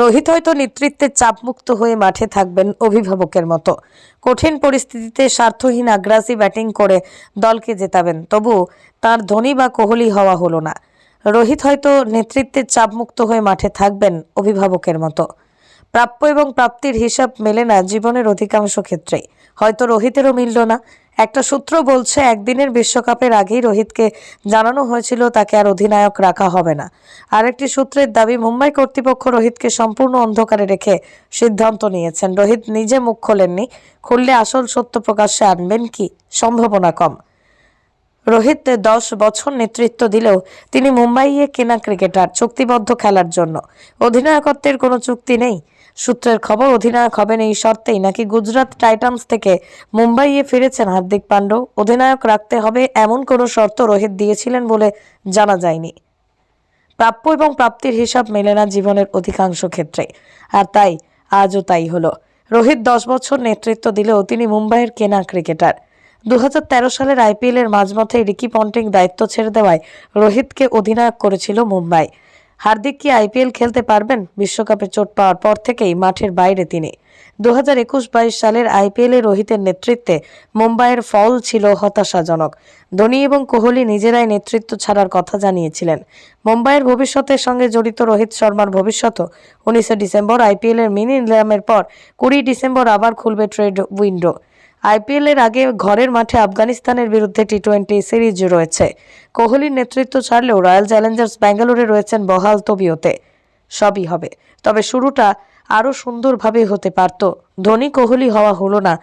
রোহিত হয়তো নেতৃত্বের চাপমুক্ত হয়ে মাঠে থাকবেন অভিভাবকের মতো। কঠিন পরিস্থিতিতে স্বার্থহীন আগ্রাসী ব্যাটিং করে দলকে জেতাবেন, তবু তার ধোনি বা কোহলি হওয়া হলো না। রোহিত হয়তো নেতৃত্বের চাপমুক্ত হয়ে মাঠে থাকবেন অভিভাবকের মতো। প্রাপ্য এবং প্রাপ্তির হিসাব মেলে না জীবনের অধিকাংশ ক্ষেত্রেই। হয়তো রোহিতেরও মিলল না। একটা সূত্র বলছে, একদিনের বিশ্বকাপের আগেই রোহিতকে জানানো হয়েছিল তাকে আর অধিনায়ক রাখা হবে না। আরেকটি সূত্রের দাবি, মুম্বাই কর্তৃপক্ষ রোহিতকে সম্পূর্ণ অন্ধকারে রেখে সিদ্ধান্ত নিয়েছেন। রোহিত নিজে মুখ খোলেননি। খুললে আসল সত্য প্রকাশ্যে আনবেন কি? সম্ভাবনা কম। রোহিত দশ বছর নেতৃত্ব দিলেও তিনি মুম্বাইয়ে কেনা ক্রিকেটার, চুক্তিবদ্ধ খেলার জন্য। অধিনায়কত্বের কোনো চুক্তি নেই। সূত্রের খবর, অধিনায়ক হবেন এই শর্তেই নাকি গুজরাট টাইটান্স থেকে মুম্বাইয়ে ফিরেছেন হার্দিক পান্ড্য অধিনায়ক রাখতে হবে এমন কোনো শর্ত রোহিত দিয়েছিলেন বলে জানা যায়নি। প্রাপ্য এবং প্রাপ্তির হিসাব মেলে না জীবনের অধিকাংশ ক্ষেত্রে। আর তাই, আজও তাই হলো। রোহিত দশ বছর নেতৃত্ব দিলেও তিনি মুম্বাইয়ের কেনা ক্রিকেটার। দু হাজার তেরো সালের আইপিএল এর মাঝমাঠে রিকি পন্টিং দায়িত্ব ছেড়ে দেওয়ায় রোহিতকে অধিনায়ক করেছিল মুম্বাই। হার্দিক কি আইপিএল খেলতে পারবেন? বিশ্বকাপে চোট পাওয়ার পর থেকেই মাঠের বাইরে তিনি। দু হাজার একুশ বাইশ সালের আইপিএলে রোহিতের নেতৃত্বে মুম্বাইয়ের ফল ছিল হতাশাজনক। ধোনি এবং কোহলি নিজেরাই নেতৃত্ব ছাড়ার কথা জানিয়েছিলেন। মুম্বাইয়ের ভবিষ্যতের সঙ্গে জড়িত রোহিত শর্মার ভবিষ্যৎ উনিশে ডিসেম্বর আইপিএল এর মিনি নিলামের পর কুড়ি ডিসেম্বর আবার খুলবে ট্রেড উইন্ডো। আইপিএল এর আগে ঘরের মাঠে আফগানিস্তানের বিরুদ্ধে টি টোয়েন্টি সিরিজ রয়েছে। কোহলির নেতৃত্ব ছাড়লেও রয়্যাল চ্যালেঞ্জার্স ব্যাঙ্গালোরে রয়েছেন বহাল তবিয়তে। সবই হবে। তবে শুরুটা আরও সুন্দরভাবে হতে পারত। ধোনি কোহলি হওয়া হলো না।